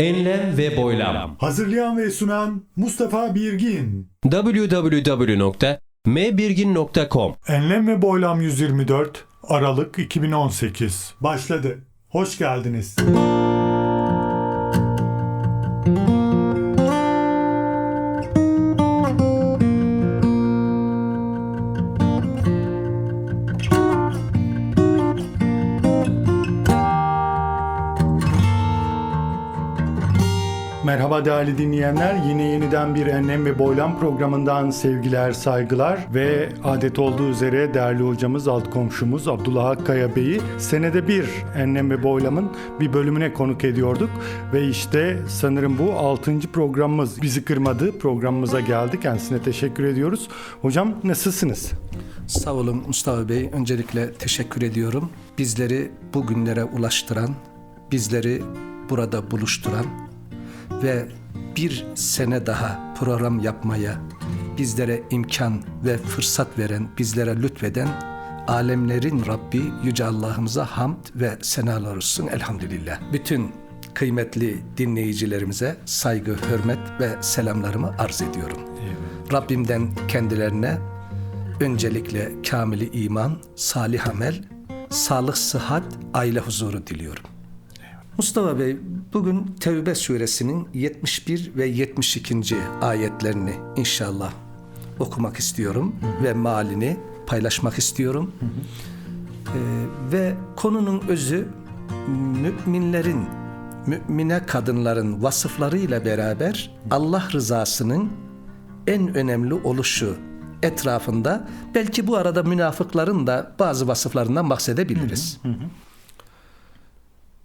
Enlem ve boylam. Hazırlayan ve sunan Mustafa Birgin. www.mbirgin.com Enlem ve Boylam 124 Aralık 2018 başladı. Hoş geldiniz. Merhaba değerli dinleyenler. Yine yeniden bir Enlem ve Boylam programından sevgiler, saygılar ve adet olduğu üzere değerli hocamız, alt komşumuz Abdullah Akkaya Bey'i senede bir Enlem ve Boylam'ın bir bölümüne konuk ediyorduk. Ve işte sanırım bu 6. programımız bizi kırmadı. Programımıza geldi. Kendisine teşekkür ediyoruz. Hocam nasılsınız? Sağ olun Mustafa Bey. Öncelikle teşekkür ediyorum. Bizleri bugünlere ulaştıran, bizleri burada buluşturan ve bir sene daha program yapmaya bizlere imkan ve fırsat veren, bizlere lütfeden alemlerin Rabbi Yüce Allah'ımıza hamd ve senalar olsun elhamdülillah. Bütün kıymetli dinleyicilerimize saygı, hürmet ve selamlarımı arz ediyorum. Rabbimden kendilerine öncelikle kamili iman, salih amel, sağlık, sıhhat, aile huzuru diliyorum. Mustafa Bey, bugün Tevbe suresinin 71 ve 72. ayetlerini inşallah okumak istiyorum ve malini paylaşmak istiyorum. Ee, ve konunun özü müminlerin, mümine kadınların vasıflarıyla beraber Allah rızasının en önemli oluşu etrafında belki bu arada münafıkların da bazı vasıflarından bahsedebiliriz.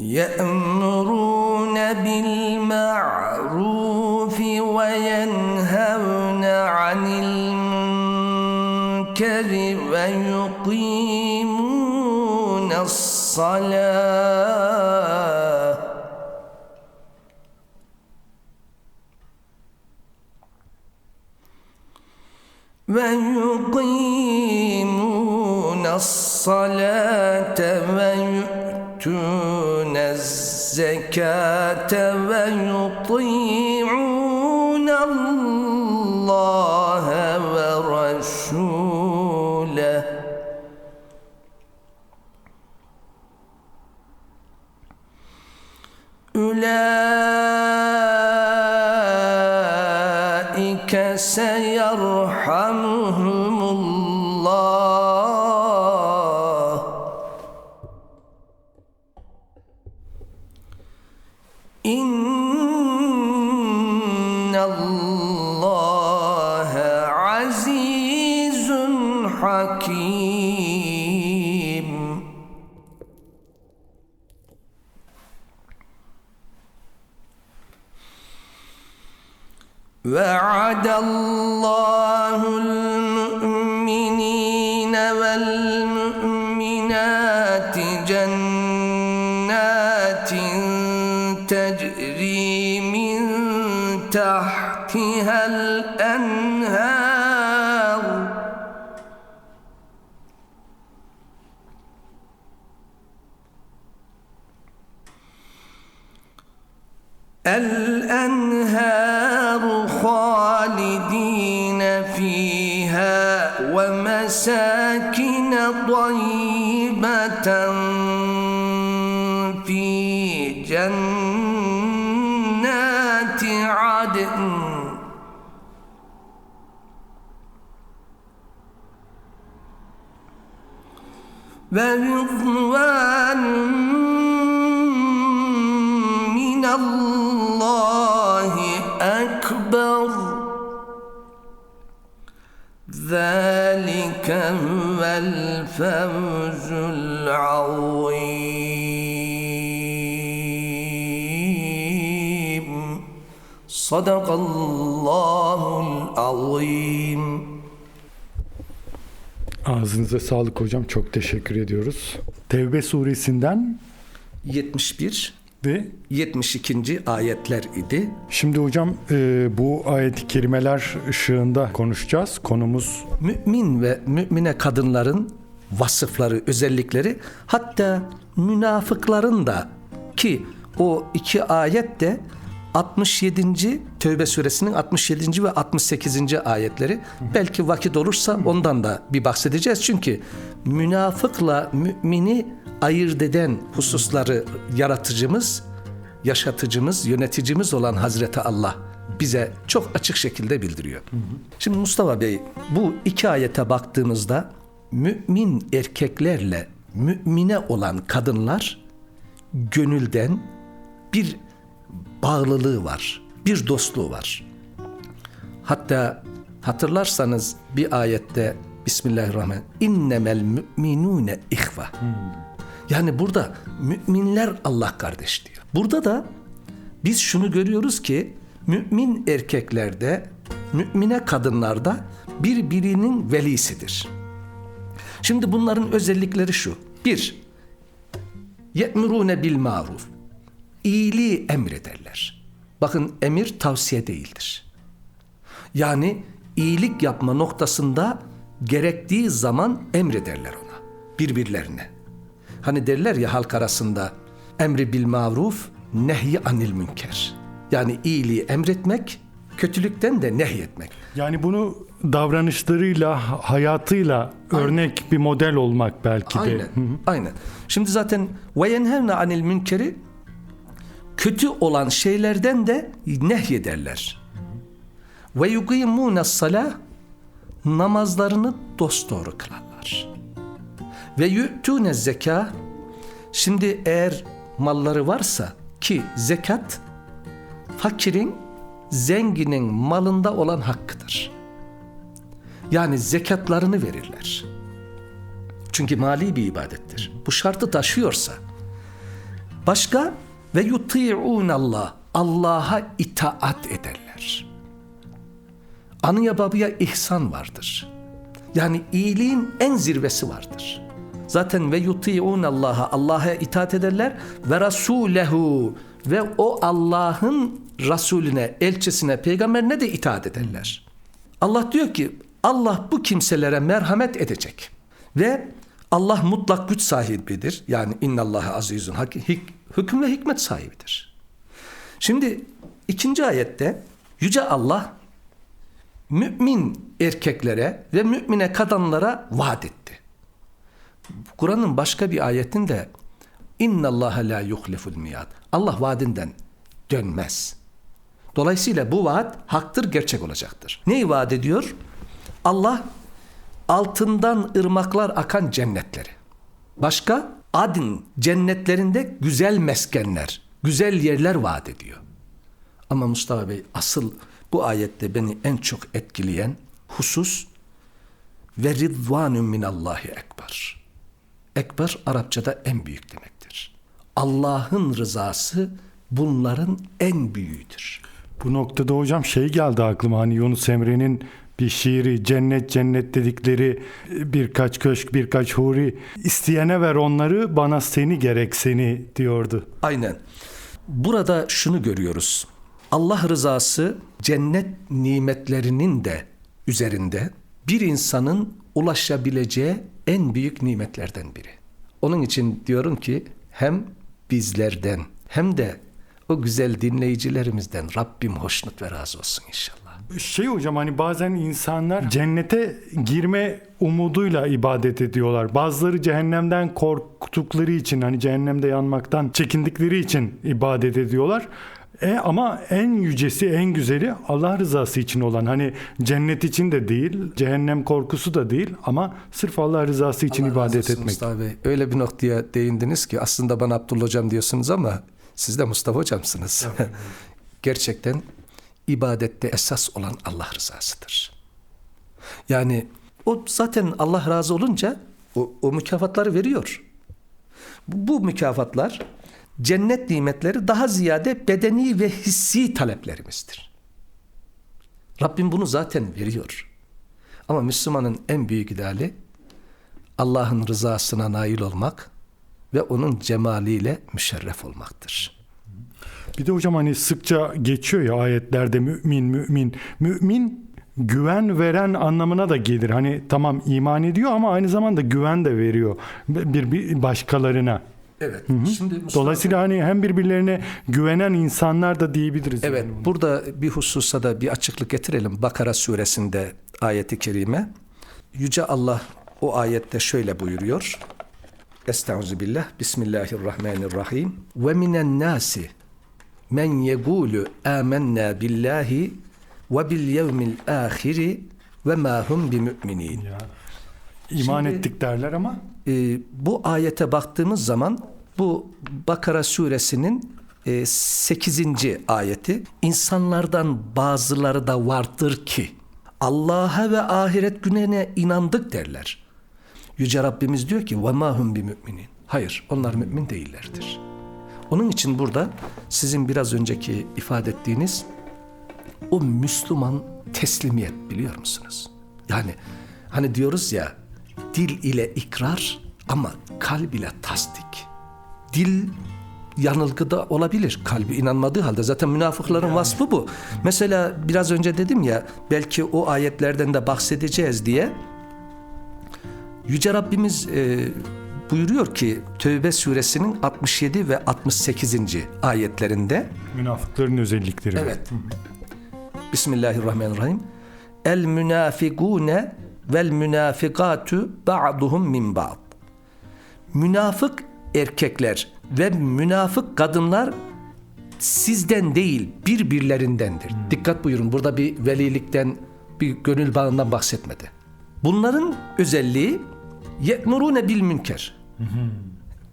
يأمرون بالمعروف وينهون عن المنكر ويقيمون الصلاة. ويقيمون الصلاة ويؤتون الزكاة ويطيعون الله ورسوله. أولئك سيرحمهم وعد الله طيبة في جنات عدن ورضوان vel fevzul azim Sadakallahul azim Ağzınıza sağlık hocam. Çok teşekkür ediyoruz. Tevbe suresinden 71 ve 72. ayetler idi. şimdi hocam e, bu ayet-i kerimeler ışığında konuşacağız. Konumuz Mümin ve mümine kadınların vasıfları, özellikleri hatta münafıkların da ki o iki ayet de 67. Tövbe suresinin 67. ve 68. ayetleri. Belki vakit olursa ondan da bir bahsedeceğiz. Çünkü münafıkla mümini ayırt eden hususları yaratıcımız, yaşatıcımız, yöneticimiz olan Hazreti Allah bize çok açık şekilde bildiriyor. Şimdi Mustafa Bey bu iki ayete baktığımızda mümin erkeklerle mümine olan kadınlar gönülden bir bağlılığı var, bir dostluğu var. Hatta hatırlarsanız bir ayette Bismillahirrahmanirrahim innemel müminune ihva. Yani burada müminler Allah kardeş diyor. Burada da biz şunu görüyoruz ki mümin erkeklerde, mümine kadınlarda birbirinin velisidir. Şimdi bunların özellikleri şu. Bir, ye'murune bil maruf. İyiliği emrederler. Bakın emir tavsiye değildir. Yani iyilik yapma noktasında gerektiği zaman emrederler ona, birbirlerine. Hani derler ya halk arasında emri bil maruf, nehyi anil münker. Yani iyiliği emretmek, kötülükten de nehyetmek. yani bunu davranışlarıyla, hayatıyla örnek bir model olmak belki de. Aynen. Aynen. Şimdi zaten ve yenhevne anil münkeri kötü olan şeylerden de nehyederler. Ve yukimune salah namazlarını dosdoğru kılarlar. Ve yu'tune zeka şimdi eğer malları varsa ki zekat fakirin zenginin malında olan hakkıdır. Yani zekatlarını verirler. Çünkü mali bir ibadettir. Bu şartı taşıyorsa. Başka ve yuti'un Allah. Allah'a itaat ederler. Anıya babaya ihsan vardır. Yani iyiliğin en zirvesi vardır. Zaten ve yuti'un Allah'a Allah'a itaat ederler ve rasulehu ve o Allah'ın Resulüne, elçisine, peygamberine de itaat ederler. Allah diyor ki Allah bu kimselere merhamet edecek. Ve Allah mutlak güç sahibidir. Yani innallaha azizun hik, hüküm ve hikmet sahibidir. Şimdi ikinci ayette Yüce Allah mümin erkeklere ve mümine kadınlara vaat etti. Kur'an'ın başka bir ayetinde innallaha la yuhliful miyad. Allah vaadinden dönmez. Dolayısıyla bu vaat haktır, gerçek olacaktır. Neyi vaat ediyor? Allah altından ırmaklar akan cennetleri. Başka adın cennetlerinde güzel meskenler, güzel yerler vaat ediyor. Ama Mustafa Bey asıl bu ayette beni en çok etkileyen husus ve ridvanun minallahi ekber. Ekber Arapçada en büyük demektir. Allah'ın rızası bunların en büyüğüdür. Bu noktada hocam şey geldi aklıma hani Yunus Emre'nin bir şiiri cennet cennet dedikleri birkaç köşk birkaç huri isteyene ver onları bana seni gerek seni diyordu. Aynen. Burada şunu görüyoruz. Allah rızası cennet nimetlerinin de üzerinde bir insanın ulaşabileceği en büyük nimetlerden biri. Onun için diyorum ki hem bizlerden hem de o güzel dinleyicilerimizden Rabbim hoşnut ve razı olsun inşallah. Şey hocam hani bazen insanlar cennete girme umuduyla ibadet ediyorlar. Bazıları cehennemden korktukları için hani cehennemde yanmaktan çekindikleri için ibadet ediyorlar. E ama en yücesi, en güzeli Allah rızası için olan. Hani cennet için de değil, cehennem korkusu da değil ama sırf Allah rızası için Allah razı ibadet olsun etmek. Mustafa Bey. Öyle bir noktaya değindiniz ki aslında bana Abdullah Hocam diyorsunuz ama siz de Mustafa Hocamsınız. Gerçekten ibadette esas olan Allah rızasıdır. Yani o zaten Allah razı olunca o, o mükafatları veriyor. Bu mükafatlar cennet nimetleri daha ziyade bedeni ve hissi taleplerimizdir. Rabbim bunu zaten veriyor. Ama Müslümanın en büyük ideali Allah'ın rızasına nail olmak ve onun cemaliyle müşerref olmaktır. Bir de hocam hani sıkça geçiyor ya ayetlerde mümin mümin. Mümin güven veren anlamına da gelir. Hani tamam iman ediyor ama aynı zamanda güven de veriyor bir, bir başkalarına. Evet. Şimdi Mustafa- Dolayısıyla hani hem birbirlerine güvenen insanlar da diyebiliriz. Evet, yani. burada bir hususa da bir açıklık getirelim. Bakara suresinde ayeti kerime. Yüce Allah o ayette şöyle buyuruyor. Estaizu billah. Bismillahirrahmanirrahim. Ve minen nasi men yegulu amennâ billahi ve bil yevmil ahiri ve ma hum bimü'minin. İman Şimdi- ettik derler ama Ee, bu ayete baktığımız zaman bu Bakara suresinin e, 8. ayeti insanlardan bazıları da vardır ki Allah'a ve ahiret gününe inandık derler. Yüce Rabbimiz diyor ki ve mahum bi müminin. Hayır onlar mümin değillerdir. Onun için burada sizin biraz önceki ifade ettiğiniz o Müslüman teslimiyet biliyor musunuz? Yani hani diyoruz ya dil ile ikrar ama kalb ile tasdik. Dil yanılgıda olabilir. Kalbi inanmadığı halde zaten münafıkların vasfı bu. Mesela biraz önce dedim ya belki o ayetlerden de bahsedeceğiz diye Yüce Rabbimiz e, buyuruyor ki Tövbe suresinin 67 ve 68. ayetlerinde münafıkların özellikleri. Evet. Bismillahirrahmanirrahim. El münafikune vel münafikatu ba'duhum min ba'd. Münafık erkekler ve münafık kadınlar sizden değil birbirlerindendir. Dikkat buyurun burada bir velilikten bir gönül bağından bahsetmedi. Bunların özelliği ye'murune bil münker.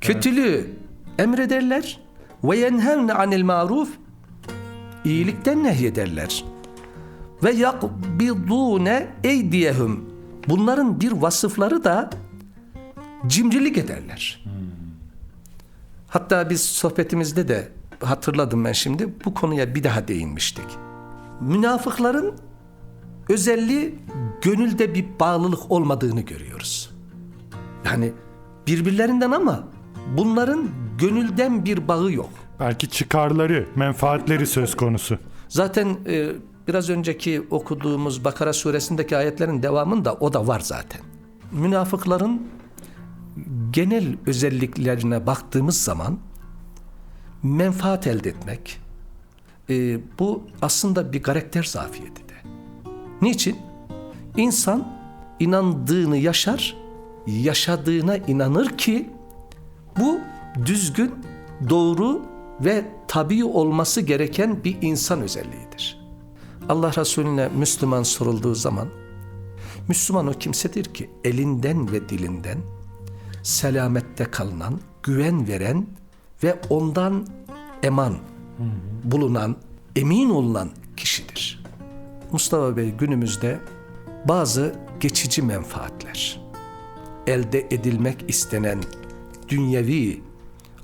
Kötülüğü emrederler ve yenhevne anil maruf iyilikten nehyederler. Ve yakbidune eydiyehum. Bunların bir vasıfları da cimrilik ederler. Hatta biz sohbetimizde de hatırladım ben şimdi bu konuya bir daha değinmiştik. Münafıkların özelliği gönülde bir bağlılık olmadığını görüyoruz. Yani birbirlerinden ama bunların gönülden bir bağı yok. Belki çıkarları, menfaatleri söz konusu. Zaten e, biraz önceki okuduğumuz Bakara suresindeki ayetlerin devamında o da var zaten. Münafıkların genel özelliklerine baktığımız zaman menfaat elde etmek e, bu aslında bir karakter zafiyeti de. Niçin? İnsan inandığını yaşar, yaşadığına inanır ki bu düzgün, doğru ve tabii olması gereken bir insan özelliğidir. Allah Resulüne Müslüman sorulduğu zaman Müslüman o kimsedir ki elinden ve dilinden selamette kalınan, güven veren ve ondan eman bulunan, emin olunan kişidir. Mustafa Bey günümüzde bazı geçici menfaatler, elde edilmek istenen dünyevi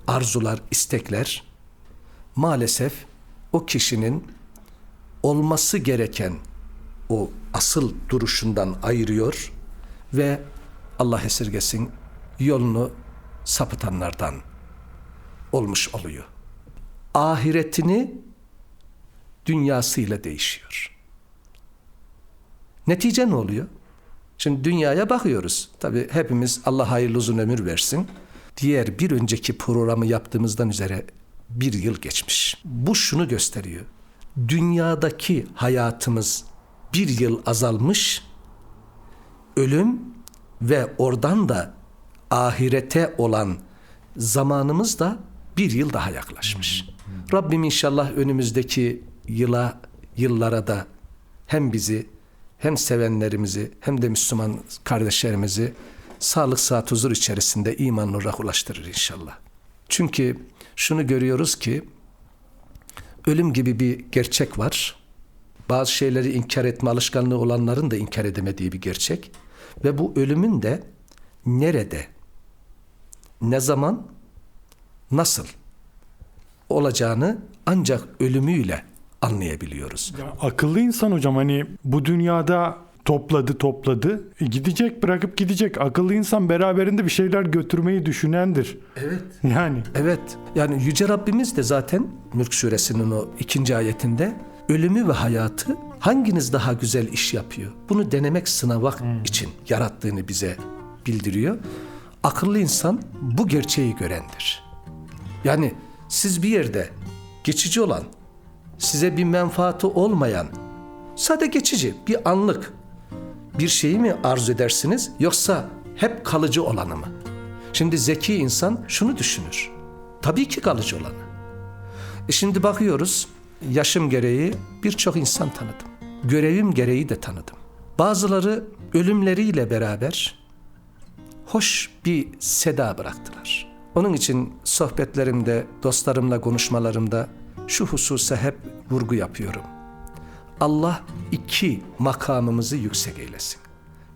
arzular, istekler maalesef o kişinin olması gereken o asıl duruşundan ayırıyor ve Allah esirgesin yolunu sapıtanlardan olmuş oluyor. Ahiretini dünyasıyla değişiyor. Netice ne oluyor? Şimdi dünyaya bakıyoruz. Tabi hepimiz Allah hayırlı uzun ömür versin. Diğer bir önceki programı yaptığımızdan üzere bir yıl geçmiş. Bu şunu gösteriyor. Dünyadaki hayatımız bir yıl azalmış, ölüm ve oradan da ahirete olan zamanımız da bir yıl daha yaklaşmış. Rabbim inşallah önümüzdeki yıla, yıllara da hem bizi hem sevenlerimizi hem de Müslüman kardeşlerimizi sağlık, sıhhat, huzur içerisinde iman nuruna ulaştırır inşallah. Çünkü şunu görüyoruz ki ölüm gibi bir gerçek var. Bazı şeyleri inkar etme alışkanlığı olanların da inkar edemediği bir gerçek. Ve bu ölümün de nerede, ne zaman, nasıl olacağını ancak ölümüyle anlayabiliyoruz. Ya akıllı insan hocam hani bu dünyada topladı topladı e, gidecek bırakıp gidecek. Akıllı insan beraberinde bir şeyler götürmeyi düşünendir. Evet. Yani Evet. Yani Yüce Rabbimiz de zaten Mülk suresinin o ikinci ayetinde ölümü ve hayatı hanginiz daha güzel iş yapıyor? Bunu denemek sınamak için yarattığını bize bildiriyor. Akıllı insan bu gerçeği görendir. Yani siz bir yerde geçici olan, size bir menfaati olmayan, sadece geçici, bir anlık bir şeyi mi arzu edersiniz yoksa hep kalıcı olanı mı? Şimdi zeki insan şunu düşünür. Tabii ki kalıcı olanı. E şimdi bakıyoruz yaşım gereği birçok insan tanıdım. Görevim gereği de tanıdım. Bazıları ölümleriyle beraber hoş bir seda bıraktılar. Onun için sohbetlerimde, dostlarımla konuşmalarımda şu hususa hep vurgu yapıyorum. Allah iki makamımızı yüksek eylesin.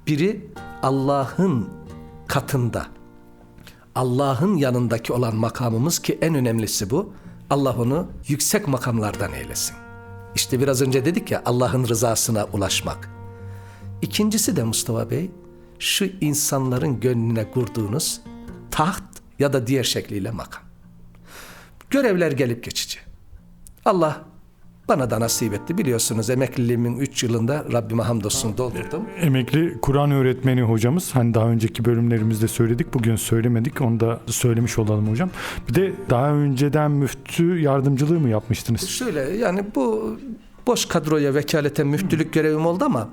Biri Allah'ın katında, Allah'ın yanındaki olan makamımız ki en önemlisi bu. Allah onu yüksek makamlardan eylesin. İşte biraz önce dedik ya Allah'ın rızasına ulaşmak. İkincisi de Mustafa Bey, şu insanların gönlüne kurduğunuz taht ya da diğer şekliyle makam. Görevler gelip geçici. Allah bana da nasip etti. Biliyorsunuz emekliliğimin 3 yılında Rabbime hamdolsun doldurdum. emekli Kur'an öğretmeni hocamız hani daha önceki bölümlerimizde söyledik bugün söylemedik onu da söylemiş olalım hocam. Bir de daha önceden müftü yardımcılığı mı yapmıştınız? Şöyle yani bu boş kadroya vekaleten müftülük görevim oldu ama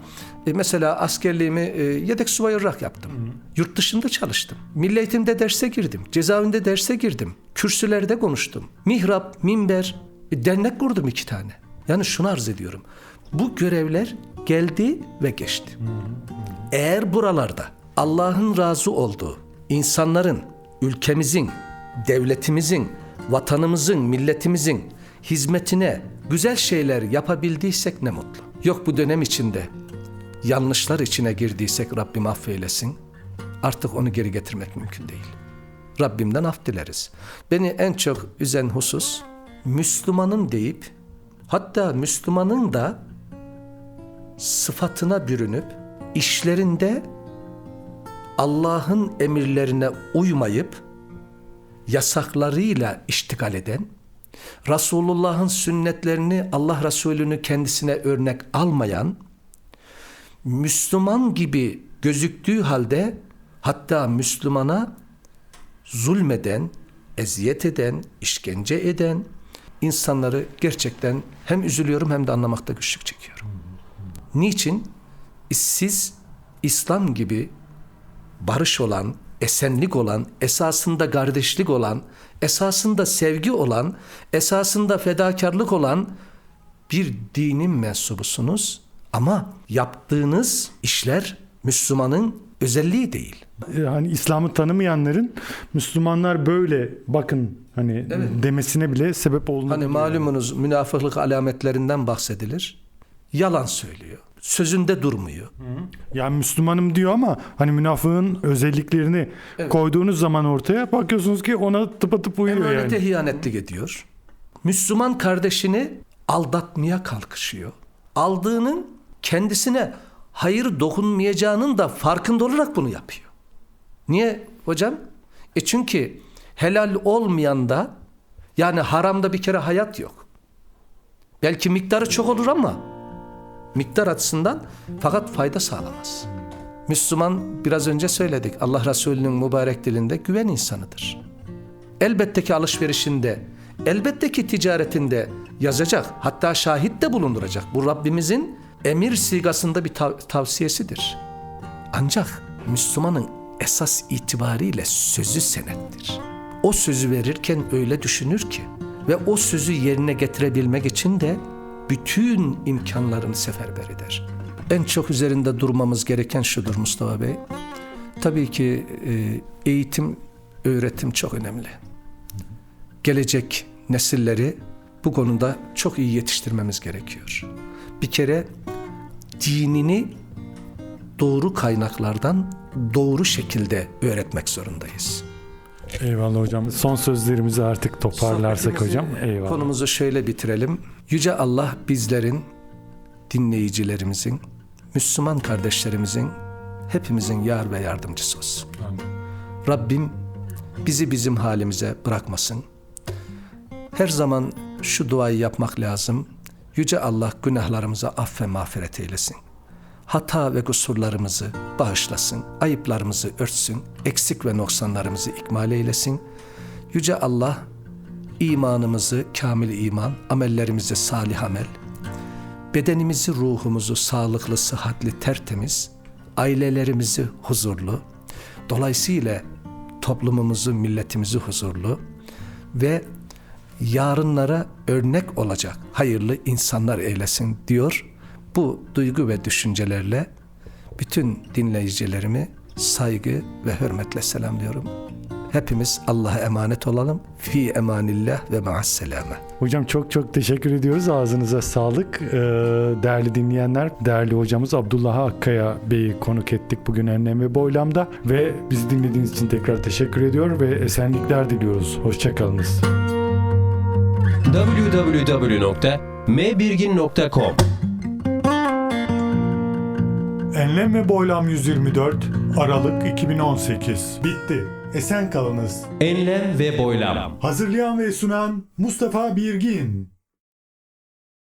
e, mesela askerliğimi e, yedek subay olarak yaptım. Yurt dışında çalıştım. Milli eğitimde derse girdim. Cezaevinde derse girdim. Kürsülerde konuştum. Mihrap, minber, e, dernek kurdum iki tane. Yani şunu arz ediyorum. Bu görevler geldi ve geçti. Eğer buralarda Allah'ın razı olduğu insanların, ülkemizin, devletimizin, vatanımızın, milletimizin hizmetine güzel şeyler yapabildiysek ne mutlu. Yok bu dönem içinde yanlışlar içine girdiysek Rabbim affeylesin. Artık onu geri getirmek mümkün değil. Rabbimden af dileriz. Beni en çok üzen husus Müslümanım deyip hatta Müslümanın da sıfatına bürünüp işlerinde Allah'ın emirlerine uymayıp yasaklarıyla iştigal eden, Resulullah'ın sünnetlerini Allah Resulü'nü kendisine örnek almayan, Müslüman gibi gözüktüğü halde hatta Müslümana zulmeden, eziyet eden, işkence eden insanları gerçekten hem üzülüyorum hem de anlamakta güçlük çekiyorum. Niçin? Siz İslam gibi barış olan, esenlik olan, esasında kardeşlik olan, esasında sevgi olan, esasında fedakarlık olan bir dinin mensubusunuz ama yaptığınız işler Müslümanın özelliği değil. E, Hani İslam'ı tanımayanların Müslümanlar böyle bakın hani demesine bile sebep oldu. Hani malumunuz münafıklık alametlerinden bahsedilir. Yalan söylüyor. Sözünde durmuyor. Yani Müslümanım diyor ama hani münafığın özelliklerini koyduğunuz zaman ortaya bakıyorsunuz ki ona tıpatıp uyuyor Emanete yani. hiyanetlik ediyor. Müslüman kardeşini aldatmaya kalkışıyor. Aldığının kendisine hayır dokunmayacağının da farkında olarak bunu yapıyor. Niye hocam? E çünkü helal olmayan da yani haramda bir kere hayat yok. Belki miktarı çok olur ama miktar açısından fakat fayda sağlamaz. Müslüman biraz önce söyledik Allah Resulü'nün mübarek dilinde güven insanıdır. Elbette ki alışverişinde, elbette ki ticaretinde yazacak. Hatta şahit de bulunduracak. Bu Rabbimizin emir sigasında bir tav- tavsiyesidir. Ancak Müslümanın esas itibariyle sözü senettir. o sözü verirken öyle düşünür ki ve o sözü yerine getirebilmek için de bütün imkanlarını seferber eder. En çok üzerinde durmamız gereken şudur Mustafa Bey. Tabii ki e, eğitim, öğretim çok önemli. Gelecek nesilleri bu konuda çok iyi yetiştirmemiz gerekiyor. Bir kere dinini doğru kaynaklardan doğru şekilde öğretmek zorundayız. Eyvallah hocam. Son sözlerimizi artık toparlarsak hocam. Eyvallah. Konumuzu şöyle bitirelim. Yüce Allah bizlerin, dinleyicilerimizin, Müslüman kardeşlerimizin, hepimizin yar ve yardımcısı olsun. Rabbim bizi bizim halimize bırakmasın. Her zaman şu duayı yapmak lazım. Yüce Allah günahlarımıza aff ve mağfiret eylesin. Hata ve kusurlarımızı bağışlasın, ayıplarımızı örtsün, eksik ve noksanlarımızı ikmal eylesin. Yüce Allah imanımızı kamil iman, amellerimizi salih amel, bedenimizi, ruhumuzu sağlıklı, sıhhatli, tertemiz, ailelerimizi huzurlu, dolayısıyla toplumumuzu, milletimizi huzurlu ve yarınlara örnek olacak hayırlı insanlar eylesin diyor. Bu duygu ve düşüncelerle bütün dinleyicilerimi saygı ve hürmetle selamlıyorum. Hepimiz Allah'a emanet olalım. Fi emanillah ve ma'as selame. Hocam çok çok teşekkür ediyoruz. Ağzınıza sağlık. Ee, değerli dinleyenler, değerli hocamız Abdullah Akkaya Bey'i konuk ettik bugün Enlem ve Boylam'da. Ve bizi dinlediğiniz için tekrar teşekkür ediyor ve esenlikler diliyoruz. Hoşçakalınız. www.mbirgin.com Enlem ve Boylam 124 Aralık 2018 Bitti. Esen kalınız. Enlem ve boylam. Hazırlayan ve sunan Mustafa Birgin.